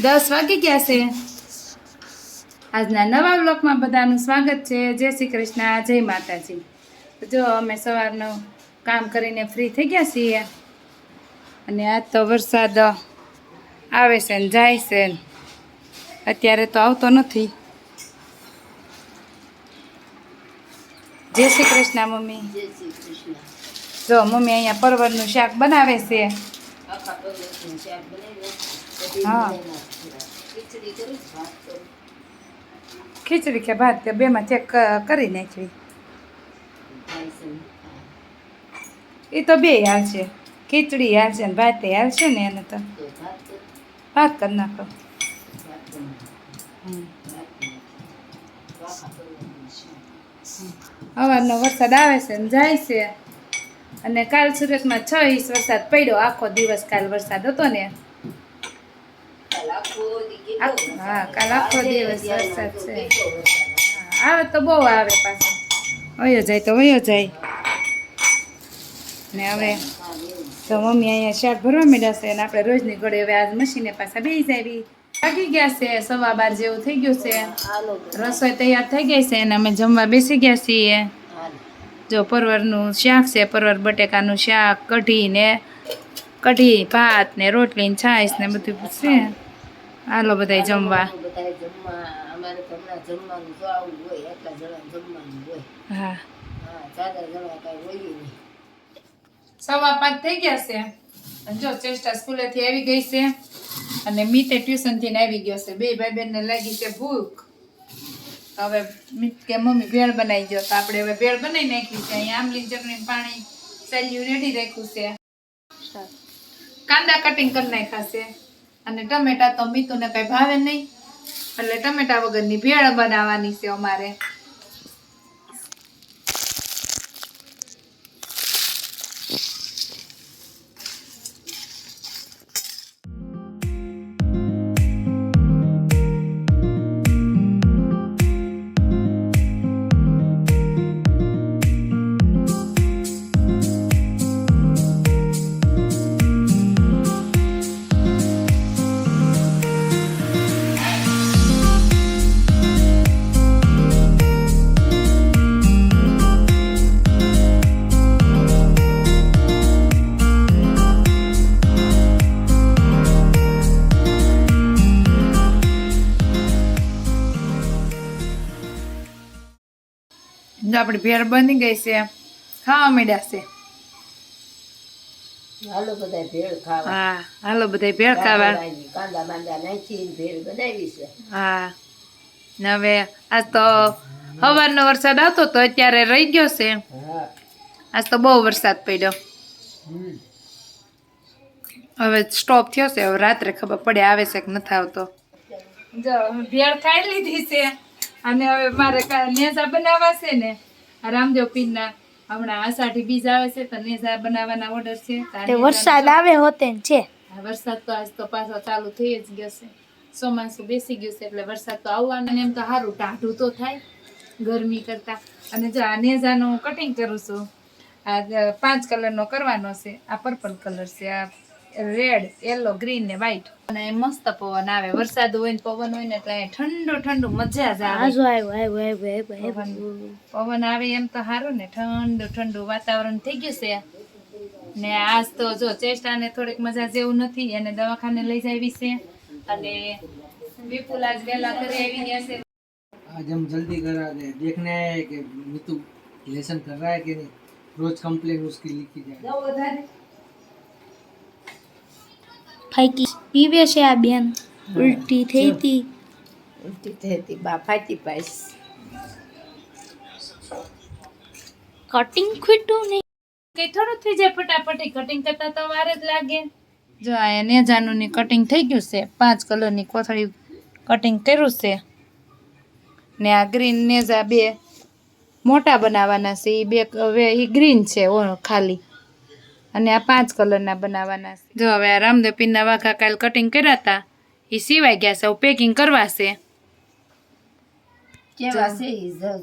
દસ વાગી ગયા છે. આજના નવા બ્લોકમાં બધાનું સ્વાગત છે. જય શ્રી કૃષ્ણ જય માતાજી. તો જો અમે સવારનું કામ કરીને ફ્રી થઈ ગયા છીએ. અને આજ તો વરસાદ આવે છે ને જાય છે અત્યારે તો આવતો નથી. જય શ્રી કૃષ્ણ મમ્મી. જો મમ્મી અહીંયા પરવરનું શાક બનાવે છે. હા. ખીચડી કે ભાત કે બેમાં ચેક કરી નાખવી. એ તો બે હાલશે. ખીચડી હાલશે ને ભાત હાલશે ને એને તો. ભાત કરું નાખો. સવારનો વરસાદ આવે છે ને જાય છે. અને કાલ સુરતમાં છ ઇંચ વરસાદ પડ્યો. આખો દિવસ કાલ વરસાદ હતો ને કાલ આખો દી કેટલો આખો- વરસાદ હા, કાલ આખો દિવસ વરસાદ છે. આવે તો બહુ આવે પાછો. વયો જાય તો વયો જાય. ને હવે તો મમ્મી અહીંયા શાક ભરવા માંડ્યા છે અને આપણે રોજની ઘોડે હવે આજ મશીને પાછા બેસી જાવી. થાકી ગયા છે સવા બાર જેવું થઈ ગયું છે. રસોઈ તૈયાર થઈ ગઈ છે અને અમે જમવા બેસી ગયા છીએ. જો પરવરનું શાક છે પરવર બટેકાનું શાક કઢી ને કઢી ભાત ને રોટલી ને છાશ ને બધું છે. હાલો બધાય જમવા. બધાય જમવા. અમારે તો હમણાં જમવાનું જો આવું હોય એટલા જણા જમવાનું હોય. હા. હા ચાદર જણા કાંઈ હોય નહીં. સવા પાંચ થઈ ગયા છે. જો ચેષ્ટા સ્કૂલેથી આવી ગઈ છે. અને મીતે ટ્યુશનથી આવી ગયો છે. બે ભાઈ બેનને લાગી છે ભૂખ. તો હવે મીત કે મમ્મી ભેળ બનાવી ગયો તો આપણે હવે ભેળ બનાવી નાખી છે. અહીંયા આંબલી ચટણી પાણી સેલ્યુ રેડી રાખ્યું છે. કાંદા કટિંગ કરી નાખ્યા છે. અને ટમેટા તો મીતુને કઈ ભાવે નહીં. એટલે ટમેટા વગરની ભેળ બનાવવાની છે અમારે. જો આપણી ભેર બની ગઈ છે ખાવા માંડ્યા છે. હાલો બધા ભેળ ખાવા. હા હાલો બધા ભેળ ખાવા. કાંદા બાંદા નાખીને ભેળ બનાવી છે. હા ને હવે આજ તો સવારનો વરસાદ આવતો તો અત્યારે રહી ગયો છે. આજ તો બહુ વરસાદ પડ્યો. હવે સ્ટોપ થયો છે હવે રાત્રે ખબર પડે આવે છે કે નથી આવતો. જો ભેળ ખાઈ લીધી છે. અને હવે મારે નેઝા બનાવવા છે ને. રામદેવ પીરના હમણાં આષાઢી બીજ આવે છે તો નેઝા બનાવવાના ઓર્ડર છે. વરસાદ આવે હોતે છે. વરસાદ તો આજ તો પાછો ચાલુ થઈ જ ગયો છે. ચોમાસું બેસી ગયું છે એટલે વરસાદ તો આવવાનો એમ તો સારું ટાઢું તો થાય ગરમી કરતા. અને જો આ નેઝાનું કટિંગ કરું છું આ પાંચ કલરનો કરવાનો છે આ પર્પલ કલર છે આ રેડ યલો ગ્રીન ને વ્હાઈટ અને મસ્ત પવન આવે. વરસાદ હોય ને પવન હોય ને એટલે ઠંડુ ઠંડુ મજા જ આવે. પવન આવે એમ તો સારું ને. ઠંડુ ઠંડુ વાતાવરણ થઈ ગયું છે. ને આજ તો જો ચેસ્ટા ને થોડીક મજા જેવું નથી. એને દવાખાને લઈ જાવી છે. અને વિપુલ આજ વેલા કરી આવી ગયા છે. આજ હમ જલ્દી કરા દે દેખને કે મિતુ લેસન કર રહા હે કે નહીં? રોજ કમ્પ્લેન ઉસકી લીખી જાય. ફાઈકી. પીવે છે આ બેન. ઉલટી થઈ હતી ઉલટી થઈ હતી બા ફાટી પાઈશ કટિંગ ખૂટ્યું નહીં. કઈ થોડું થઈ જાય ફટાફટી કટિંગ કરતા તો વાર જ લાગે. જો આ નેજાનું ની કટિંગ થઈ ગયું છે પાંચ કલરની કોથળી કટિંગ કર્યું છે. ને આ ગ્રીન નેજા બે મોટા બનાવવાના છે એ બે હવે એ ગ્રીન છે ઓ ખાલી. અને આ પાંચ કલરના બનાવવાના છે. જો હવે આ રામદેવપીના વાઘા કાલ કટિંગ કર્યા હતા એ સિવાય ગયા છે પેકિંગ કરવા છે. કેવા છે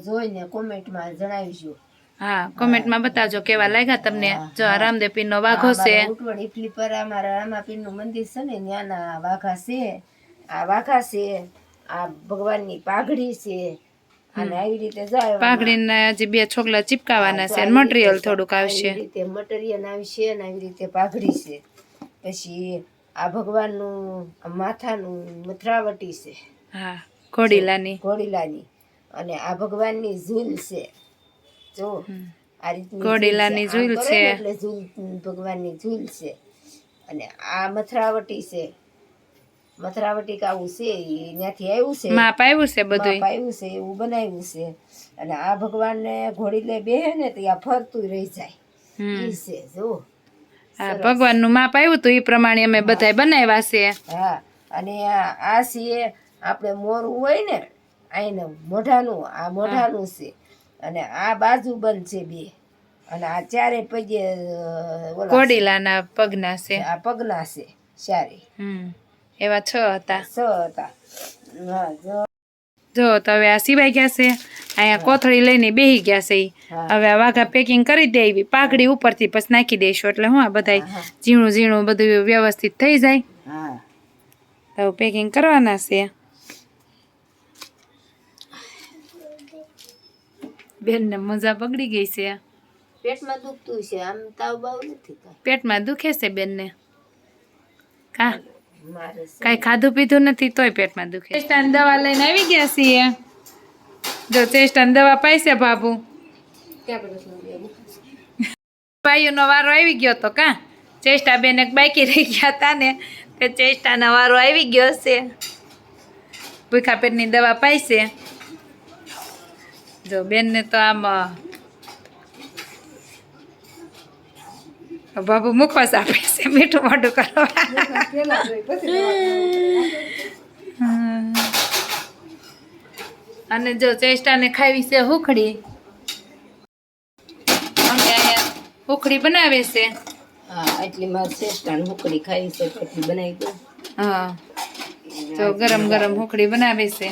જોઈને કોમેન્ટમાં જણાવીશું હા કોમેન્ટમાં બતાવજો કેવા લાગ્યા તમને. જો આ રામદેવ પીરનો વાઘો છે. ઉટવડ ઇફલી પર અમારા રામાપીરનું મંદિર છે ને ત્યાંના વાઘા છે. આ વાઘા છે આ ભગવાનની પાઘડી છે અને આવી રીતે જાય પાઘડીના જે બે છોકલા ચીપકાવાના છે મટીરિયલ થોડુંક આવશે. આવી રીતે મટીરિયલ આવશે અને આવી રીતે પાઘડી છે. પછી આ ભગવાનનું માથાનું મથરાવટી છે. હા ઘોડીલાની. ઘોડીલાની. અને આ ભગવાનની ઝૂલ છે. જો આ રીતની ઘોડીલાની ઝૂલ છે. એટલે ઝૂલ ભગવાનની ઝૂલ છે. અને આ મથરાવટી છે. મથરાવટી આવું છે એ ત્યાંથી આવ્યું છે. માપ આવ્યું છે બધું માપ આવ્યું છે એવું બનાવ્યું છે. અને આ ભગવાનને ઘોડી લે બેહે ને તો આ ફરતું રહી જાય. ઈ છે જો. હા ભગવાનનું માપ આવ્યું હતું એ પ્રમાણે અમે બધાય બનાવ્યા છે. હા અને આ સીએ છે આપણે મોરું હોય ને આને મોઢાનું આ મોઢાનું છે. અને આ બાજુ બંધ છે બે. અને આ ચારે પગે ઓલા ઘોડીલાના પગના છે છે. આ પગના છે ચારે. હમ. એવા છ હતા. છ હતા. જો. તો હવે આ સિવાય ગયા છે. અહીંયા કોથળી લઈને બેહી ગયા છે. હવે આ વાઘા પેકિંગ કરી દેવી પાઘડી ઉપરથી પછી નાખી દઈશું એટલે હું આ બધાય ઝીણું ઝીણું બધું વ્યવસ્થિત થઈ જાય. તો પેકિંગ કરવાના છે. બેનને મજા બગડી ગઈ છે. પેટમાં દુખતું છે. આમ તાવ બાવ નથી પેટમાં દુખે છે બેનને. કા? મારે છે. કાંઈ ખાધું પીધું નથી તોય પેટમાં દુખે ચેસ્ટાની દવા લઈને આવી ગયા છીએ. જો ચેસ્ટાની દવા પાઈશે બાબુ ભાઈઓનો વારો આવી ગયો તો કા? ચેસ્ટા બેન એક બાકી રહી ગયા હતા ને તે ચેસ્ટાનો વારો આવી ગયો છે. ભૂખા પેટની દવા પાઈશે જો બેનને તો આમ બાબુ મુખવાસ આપે છે મીઠું મોઢું કરો અને જો ચેષ્ટાને ખાવી છે હુખડી. અમે હુખડી બનાવે છે. હા એટલી મારે ચેષ્ટાને હુકડી ખાઈ છે એટલી બનાવી દઉં. હા. તો ગરમ ગરમ હુખડી બનાવે છે.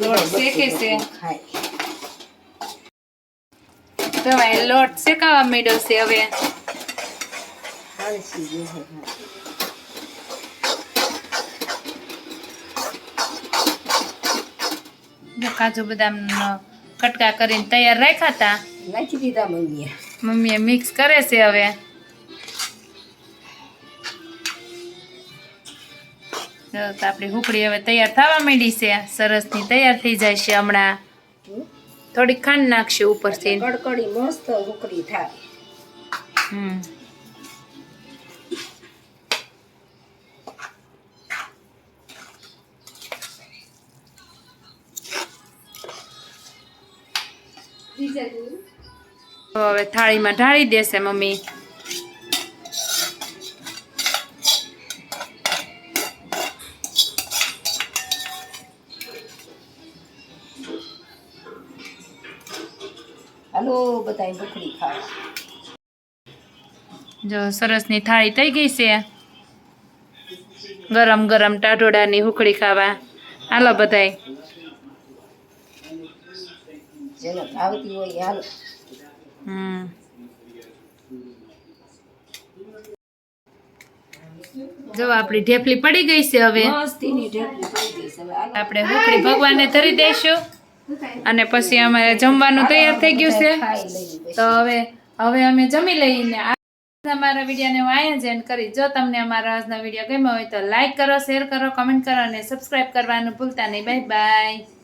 લોટ શેકે છે. ખાય. દવાએ લોટ શેકાવા માંડ્યો છે હવે. કાજુ બદામ કટકા કરીને તૈયાર રાખ્યા હતા. નાખી દીધા મમ્મીએ. મમ્મીએ મિક્સ કરે છે હવે. આપણી હુકડી હવે તૈયાર થવા માંડી છે. સરસની તૈયાર થઈ જાય છે હમણાં. થોડીક ખાંડ નાખશે ઉપરથી. કડકડી મસ્ત હુકડી થાય. હમ. હવે થાળીમાં ઢાળી દેશે મમ્મી. બધા હુકડી ખાવા જો સરસની થાળી થઈ ગઈ છે. ગરમ ગરમ ટાટોડાની હુકડી ખાવા. હાલો બધાય. ભાવતી હોય હાલો. હમ. જો આપણી ઢેફલી પડી ગઈ છે હવે. આપણે હુકડી ભગવાનને ધરી દઈશું અને પછી અમારે જમવાનું તૈયાર થઈ ગયું છે. તો હવે હવે અમે જમી લઈને અમારા વિડીયોને હું અહીંયા જ end કરી જો તમને અમારા આજનો વીડિયો ગમ્યો હોય તો લાઈક કરો શેર કરો કમેન્ટ કરો અને સબસ્ક્રાઈબ કરવાનું ભૂલતા નહીં. Bye bye